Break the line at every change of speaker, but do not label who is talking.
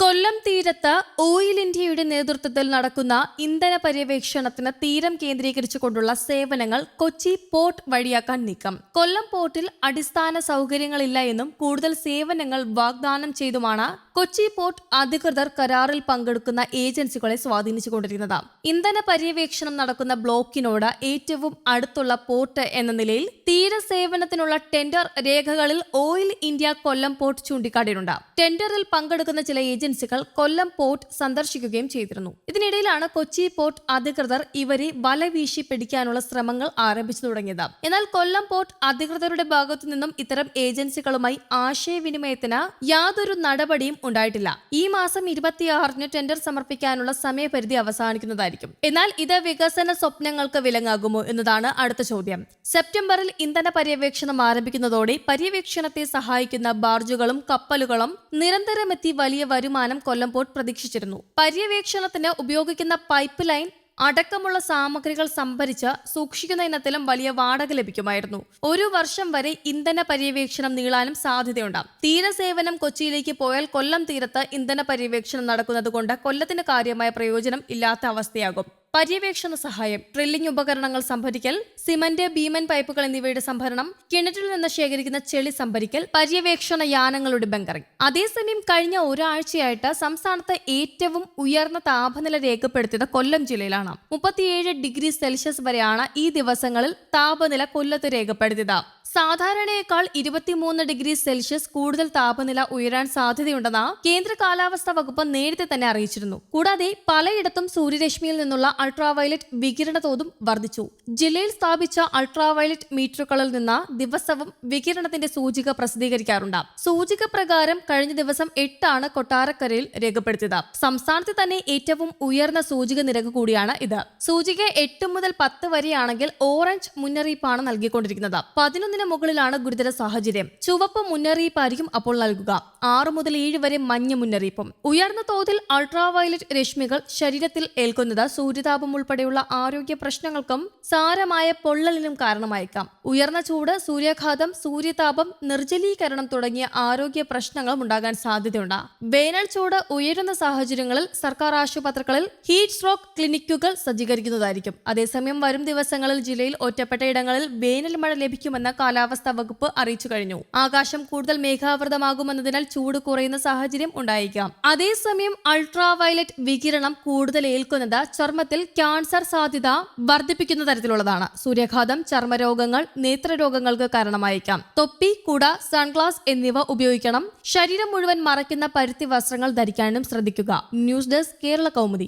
México കൊല്ലം തീരത്ത് ഓയിൽ ഇന്ത്യയുടെ നേതൃത്വത്തിൽ നടക്കുന്ന ഇന്ധന പര്യവേക്ഷണത്തിന് തീരം കേന്ദ്രീകരിച്ചുകൊണ്ടുള്ള സേവനങ്ങൾ കൊച്ചി പോർട്ട് വഴിയാക്കാൻ നീക്കം. കൊല്ലം പോർട്ടിൽ അടിസ്ഥാന സൗകര്യങ്ങളില്ല എന്നും കൂടുതൽ സേവനങ്ങൾ വാഗ്ദാനം ചെയ്തുമാണ് കൊച്ചി പോർട്ട് അധികൃതർ കരാറിൽ പങ്കെടുക്കുന്ന ഏജൻസികളെ സ്വാധീനിച്ചുകൊണ്ടിരിക്കുന്നത്. ഇന്ധന പര്യവേക്ഷണം നടക്കുന്ന ബ്ലോക്കിനോട് ഏറ്റവും അടുത്തുള്ള പോർട്ട് എന്ന നിലയിൽ തീരസേവനത്തിനുള്ള ടെൻഡർ രേഖകളിൽ ഓയിൽ ഇന്ത്യ കൊല്ലം പോർട്ട് ചൂണ്ടിക്കാട്ടിയിട്ടുണ്ട്. ടെൻഡറിൽ പങ്കെടുക്കുന്ന ചില ഏജൻസികൾ കൊല്ലം പോർട്ട് സന്ദർശിക്കുകയും ചെയ്തിരുന്നു. ഇതിനിടയിലാണ് കൊച്ചി പോർട്ട് അധികൃതർ ഇവരെ വല വീശി പിടിക്കാനുള്ള ശ്രമങ്ങൾ ആരംഭിച്ചു തുടങ്ങിയത്. എന്നാൽ കൊല്ലം പോർട്ട് അധികൃതരുടെ ഭാഗത്തു നിന്നും ഇത്തരം ഏജൻസികളുമായി ആശയവിനിമയത്തിന് യാതൊരു നടപടിയും ഉണ്ടായിട്ടില്ല. ഈ മാസം ഇരുപത്തിയാറിന് ടെൻഡർ സമർപ്പിക്കാനുള്ള സമയപരിധി അവസാനിക്കുന്നതായിരിക്കും. എന്നാൽ ഇത് വികസന സ്വപ്നങ്ങൾക്ക് വിലങ്ങാകുമോ എന്നതാണ് അടുത്ത ചോദ്യം. സെപ്റ്റംബറിൽ ഇന്ധന പര്യവേക്ഷണം ആരംഭിക്കുന്നതോടെ പര്യവേക്ഷണത്തെ സഹായിക്കുന്ന ബാർജുകളും കപ്പലുകളും നിരന്തരമെത്തി വലിയ വരുമാനം കൊല്ലം പോർട്ട് പ്രതീക്ഷിച്ചിരുന്നു. പര്യവേക്ഷണത്തിന് ഉപയോഗിക്കുന്ന പൈപ്പ് ലൈൻ അടക്കമുള്ള സാമഗ്രികൾ സംഭരിച്ച് സൂക്ഷിക്കുന്ന ഇനത്തിലും വലിയ വാടക ലഭിക്കുമായിരുന്നു. ഒരു വർഷം വരെ ഇന്ധന പര്യവേക്ഷണം നീളാനും സാധ്യതയുണ്ട്. തീരസേവനം കൊച്ചിയിലേക്ക് പോയാൽ കൊല്ലം തീരത്ത് ഇന്ധന പര്യവേക്ഷണം നടക്കുന്നത് കൊണ്ട് കൊല്ലത്തിന് കാര്യമായ പ്രയോജനം ഇല്ലാത്ത അവസ്ഥയാകും. പര്യവേക്ഷണ സഹായം ഡ്രില്ലിംഗ് ഉപകരണങ്ങൾ സംഭരിക്കൽ സിമന്റ് ഭീമൻ പൈപ്പുകൾ എന്നിവയുടെ സംഭരണം കിണറ്റിൽ നിന്ന് ശേഖരിക്കുന്ന ചെളി സംഭരിക്കൽ പര്യവേക്ഷണ യാനങ്ങളുടെ ബങ്കറിംഗ്. അതേസമയം കഴിഞ്ഞ ഒരാഴ്ചയായിട്ട് സംസ്ഥാനത്ത് ഏറ്റവും ഉയർന്ന താപനില രേഖപ്പെടുത്തിയത് കൊല്ലം ജില്ലയിലാണ്. മുപ്പത്തിയേഴ് ഡിഗ്രി സെൽഷ്യസ് വരെയാണ് ഈ ദിവസങ്ങളിൽ താപനില കൊല്ലത്ത് രേഖപ്പെടുത്തിയത്. സാധാരണയേക്കാൾ ഇരുപത്തിമൂന്ന് ഡിഗ്രി സെൽഷ്യസ് കൂടുതൽ താപനില ഉയരാൻ സാധ്യതയുണ്ടെന്ന് കേന്ദ്ര കാലാവസ്ഥാ വകുപ്പ് നേരത്തെ തന്നെ അറിയിച്ചിരുന്നു. കൂടാതെ പലയിടത്തും സൂര്യരശ്മിയിൽ നിന്നുള്ള അൾട്രാവയലറ്റ് വികിരണ തോതും വർദ്ധിച്ചു. ജില്ലയിൽ സ്ഥാപിച്ച അൾട്രാവയലറ്റ് മീറ്ററുകളിൽ നിന്ന് ദിവസവും വികിരണത്തിന്റെ സൂചിക പ്രസിദ്ധീകരിക്കാറുണ്ട്. സൂചിക പ്രകാരം കഴിഞ്ഞ ദിവസം എട്ടാണ് കൊട്ടാരക്കരയിൽ രേഖപ്പെടുത്തിയത്. സംസ്ഥാനത്തെ തന്നെ ഏറ്റവും ഉയർന്ന സൂചിക നിരക്ക് കൂടിയാണ് ഇത്. സൂചിക എട്ട് മുതൽ പത്ത് വരെയാണെങ്കിൽ ഓറഞ്ച് മുന്നറിയിപ്പാണ് നൽകിക്കൊണ്ടിരിക്കുന്നത്. പതിനൊന്നിന് മുകളിലാണ് ഗുരുതര സാഹചര്യം. ചുവപ്പ് മുന്നറിയിപ്പായിരിക്കും അപ്പോൾ നൽകുക. ആറ് മുതൽ ഏഴ് വരെ മഞ്ഞ മുന്നറിയിപ്പും. ഉയർന്ന തോതിൽ അൾട്രാവയലറ്റ് രശ്മികൾ ശരീരത്തിൽ ഏൽക്കുന്നത് സൂര്യതാപം ഉൾപ്പെടെയുള്ള ആരോഗ്യ പ്രശ്നങ്ങൾക്കും സാരമായ പൊള്ളലിനും കാരണമായേക്കാം. ഉയർന്ന ചൂട് സൂര്യാഘാതം സൂര്യതാപം നിർജലീകരണം തുടങ്ങിയ ആരോഗ്യ പ്രശ്നങ്ങളും ഉണ്ടാകാൻ സാധ്യതയുണ്ട്. വേനൽ ചൂട് ഉയരുന്ന സാഹചര്യങ്ങളിൽ സർക്കാർ ആശുപത്രികളിൽ ഹീറ്റ് സ്ട്രോക്ക് ക്ലിനിക്കുകൾ സജ്ജീകരിക്കുന്നതായിരിക്കും. അതേസമയം വരും ദിവസങ്ങളിൽ ജില്ലയിൽ ഒറ്റപ്പെട്ട ഇടങ്ങളിൽ വേനൽ മഴ ലഭിക്കുമെന്ന് കാലാവസ്ഥാ വകുപ്പ് അറിയിച്ചു കഴിഞ്ഞു. ആകാശം കൂടുതൽ മേഘാവൃതമാകുമെന്നതിനാൽ ചൂട് കുറയുന്ന സാഹചര്യം ഉണ്ടായേക്കാം. അതേസമയം അൾട്രാ വയലറ്റ് വികിരണം കൂടുതൽ ഏൽക്കുന്നത് ചർമ്മത്തിൽ ക്യാൻസർ സാധ്യത വർദ്ധിപ്പിക്കുന്ന തരത്തിലുള്ളതാണ്. സൂര്യാഘാതം ചർമ്മരോഗങ്ങൾ നേത്രരോഗങ്ങൾക്ക് കാരണമായേക്കാം. തൊപ്പി കുട സൺഗ്ലാസ് എന്നിവ ഉപയോഗിക്കണം. ശരീരം മുഴുവൻ മറയ്ക്കുന്ന പരുത്തി വസ്ത്രങ്ങൾ ധരിക്കാനും ശ്രദ്ധിക്കുക. News desk Kerala Kaumudi.